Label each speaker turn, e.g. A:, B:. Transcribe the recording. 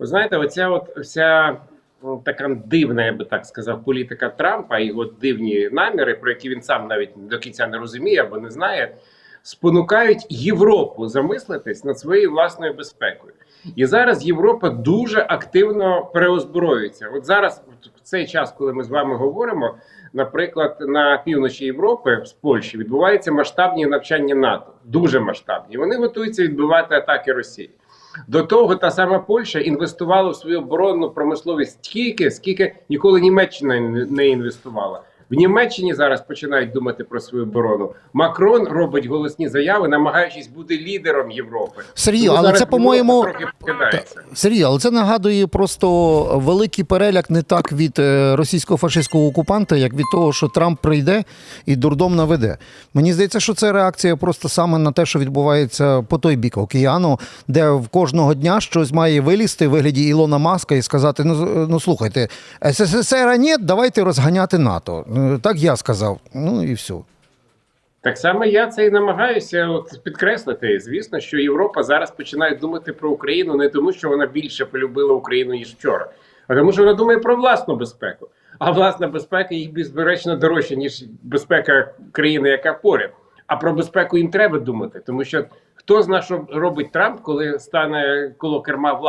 A: Ви знаєте, оця от вся така дивна, я би так сказав, політика Трампа його дивні наміри, про які він сам навіть до кінця не розуміє або не знає, спонукають Європу замислитись над своєю власною безпекою. І зараз Європа дуже активно переозброюється. От зараз, в цей час, коли ми з вами говоримо, наприклад, на півночі Європи з Польщі відбуваються масштабні навчання НАТО, дуже масштабні. Вони готуються відбивати атаки Росії. До того та сама Польща інвестувала в свою оборонну промисловість стільки, скільки ніколи Німеччина не- інвестувала. В Німеччині зараз починають думати про свою оборону. Макрон робить голосні заяви, намагаючись бути лідером Європи.
B: Сергій,
A: Тому
B: але це, по-моєму. Сергій, але це нагадує просто великий переляк не так від е, російського фашистського окупанта, як від того, що Трамп прийде і дурдом наведе. Мені здається, що це реакція просто саме на те, що відбувається по той бік океану, де в кожного дня щось має вилізти в вигляді Ілона Маска і сказати: ну, ну слухайте, СССР ні, давайте розганяти НАТО. Е, Так я сказав. Ну і все.
A: Так само я це і намагаюся підкреслити. Звісно, що Європа зараз починає думати про Україну не тому, що вона більше полюбила Україну ніж вчора, а тому, що вона думає про власну безпеку. А власна безпека їй безперечно дорожча, ніж безпека країни, яка поряд. А про безпеку їм треба думати, тому що хто зна, що робить Трамп, коли стане коло керма влади.